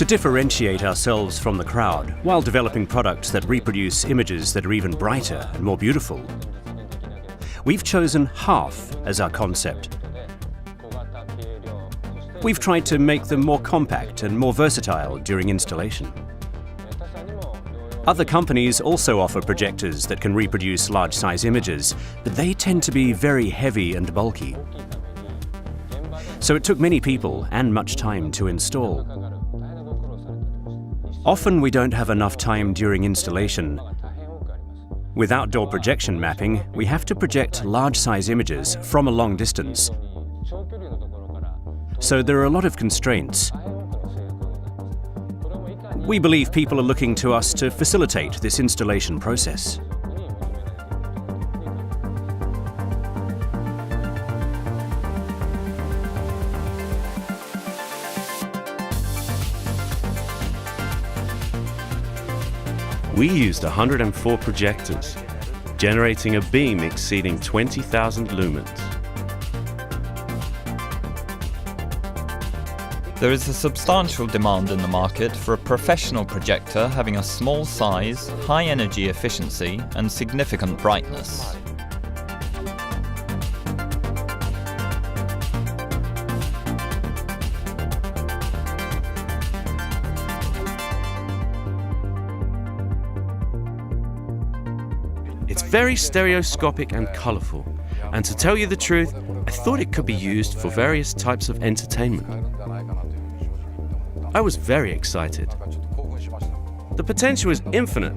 To differentiate ourselves from the crowd while developing products that reproduce images that are even brighter and more beautiful, we've chosen half as our concept. We've tried to make them more compact and more versatile during installation. Other companies also offer projectors that can reproduce large-size images, but they tend to be very heavy and bulky. So it took many people and much time to install. Often we don't have enough time during installation. With outdoor projection mapping, we have to project large-size images from a long distance. So there are a lot of constraints. We believe people are looking to us to facilitate this installation process. We used 104 projectors, generating a beam exceeding 20,000 lumens. There is a substantial demand in the market for a professional projector having a small size, high energy efficiency and significant brightness. It's very stereoscopic and colourful, and to tell you the truth, I thought it could be used for various types of entertainment. I was very excited. The potential is infinite.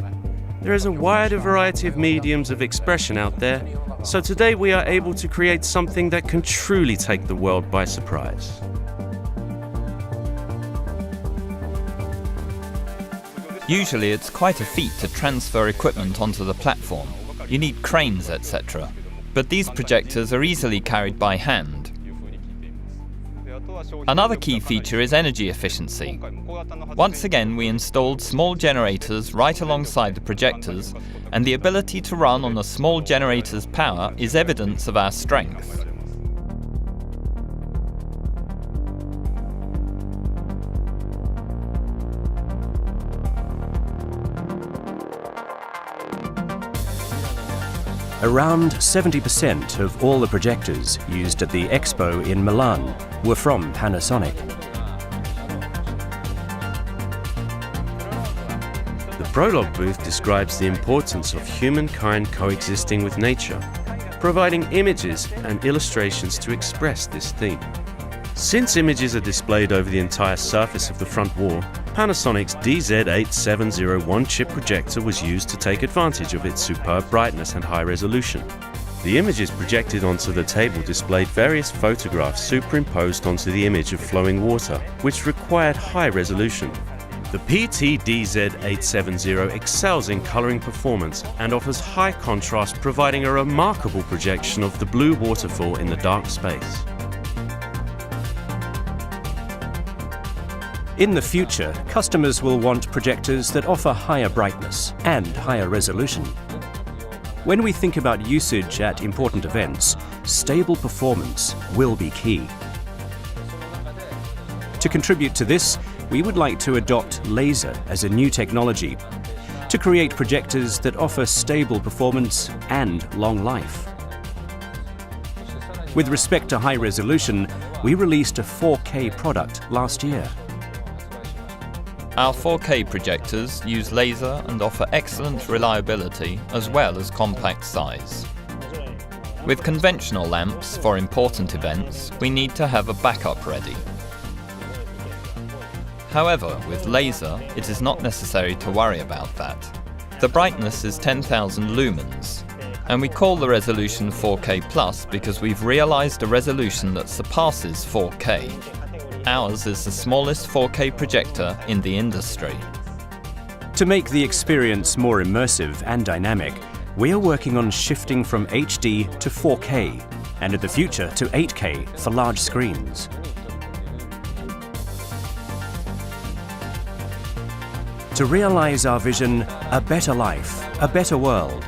There is a wider variety of mediums of expression out there, so today we are able to create something that can truly take the world by surprise. Usually it's quite a feat to transfer equipment onto the platform. You need cranes, etc. But these projectors are easily carried by hand. Another key feature is energy efficiency. Once again, we installed small generators right alongside the projectors, and the ability to run on a small generator's power is evidence of our strength. Around 70% of all the projectors used at the Expo in Milan were from Panasonic. The Prologue booth describes the importance of humankind coexisting with nature, providing images and illustrations to express this theme. Since images are displayed over the entire surface of the front wall, Panasonic's DZ8701 chip projector was used to take advantage of its superb brightness and high resolution. The images projected onto the table displayed various photographs superimposed onto the image of flowing water, which required high resolution. The PT-DZ870 excels in colouring performance and offers high contrast providing a remarkable projection of the blue waterfall in the dark space. In the future, customers will want projectors that offer higher brightness and higher resolution. When we think about usage at important events, stable performance will be key. To contribute to this, we would like to adopt laser as a new technology to create projectors that offer stable performance and long life. With respect to high resolution, we released a 4K product last year. Our 4K projectors use laser and offer excellent reliability as well as compact size. With conventional lamps for important events, we need to have a backup ready. However, with laser, it is not necessary to worry about that. The brightness is 10,000 lumens, and we call the resolution 4K Plus because we've realized a resolution that surpasses 4K. Ours is the smallest 4K projector in the industry. To make the experience more immersive and dynamic, we are working on shifting from HD to 4K, and in the future to 8K for large screens. To realize our vision, a better life, a better world,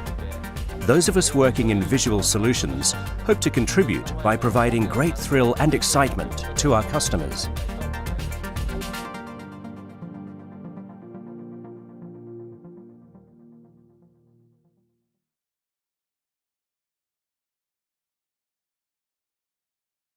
those of us working in visual solutions hope to contribute by providing great thrill and excitement to our customers.